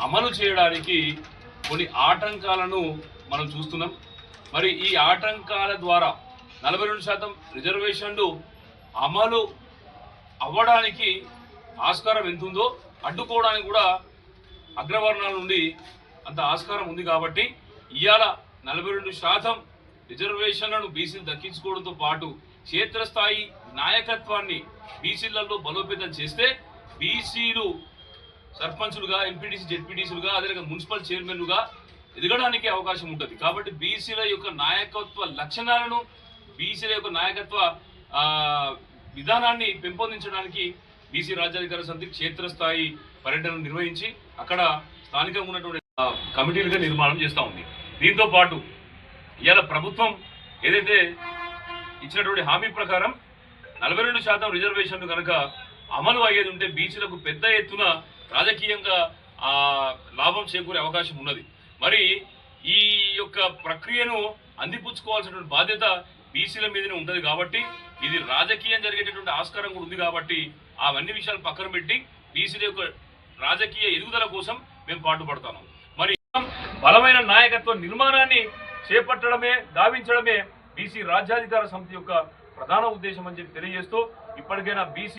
అమలు చేయడానికి కొన్ని ఆటంకాలను మనం చూస్తున్నాం. మరి ఈ ఆటంకాల ద్వారా నలభై రెండు శాతం రిజర్వేషన్లు అమలు అవ్వడానికి ఆస్కారం ఎంత ఉందో అడ్డుకోవడానికి కూడా అగ్రవర్ణాల నుండి అంత ఆస్కారం ఉంది కాబట్టి ఇవాళ నలభై రెండు శాతం రిజర్వేషన్లను బీసీలు దక్కించుకోవడంతో పాటు క్షేత్రస్థాయి నాయకత్వాన్ని బీసీలలో బలోపేతం చేస్తే బీసీలు సర్పంచులుగా ఎంపీటీసీ జెడ్పీటీసీలుగా అదేవిధంగా మున్సిపల్ చైర్మన్లుగా ఎదగడానికి అవకాశం ఉంటుంది. కాబట్టి బీసీల యొక్క నాయకత్వ లక్షణాలను బీసీల యొక్క నాయకత్వ ఆ, విధానాన్ని పెంపొందించడానికి బీసీ రాజ్యాధికార సమితి క్షేత్రస్థాయి పర్యటన నిర్వహించి అక్కడ స్థానికంగా ఉన్నటువంటి కమిటీలుగా నిర్మాణం చేస్తూ ఉంది. దీంతో పాటు ఇవాళ ప్రభుత్వం ఏదైతే ఇచ్చినటువంటి హామీ ప్రకారం నలభై రెండు శాతం రిజర్వేషన్లు కనుక అమలు అయ్యేది ఉంటే బీసీలకు పెద్ద ఎత్తున రాజకీయంగా ఆ లాభం చేకూరే అవకాశం ఉన్నది. మరి ఈ యొక్క ప్రక్రియను అందిపుచ్చుకోవాల్సినటువంటి బాధ్యత బీసీల మీదనే ఉంటుంది కాబట్టి ఇది రాజకీయం జరిగేటటువంటి ఆస్కారం కూడా ఉంది కాబట్టి అవన్నీ విషయాలు పక్కన పెట్టి బీసీల యొక్క రాజకీయ ఎదుగుదల కోసం మేము పాటుపడతాము. మరి బలమైన నాయకత్వ నిర్మాణాన్ని చేపట్టడమే గావించడమే బీసీ రాజ్యాధికార సమితి యొక్క ప్రధాన ఉద్దేశం అని చెప్పి తెలియజేస్తూ ఇప్పటికైనా బీసీ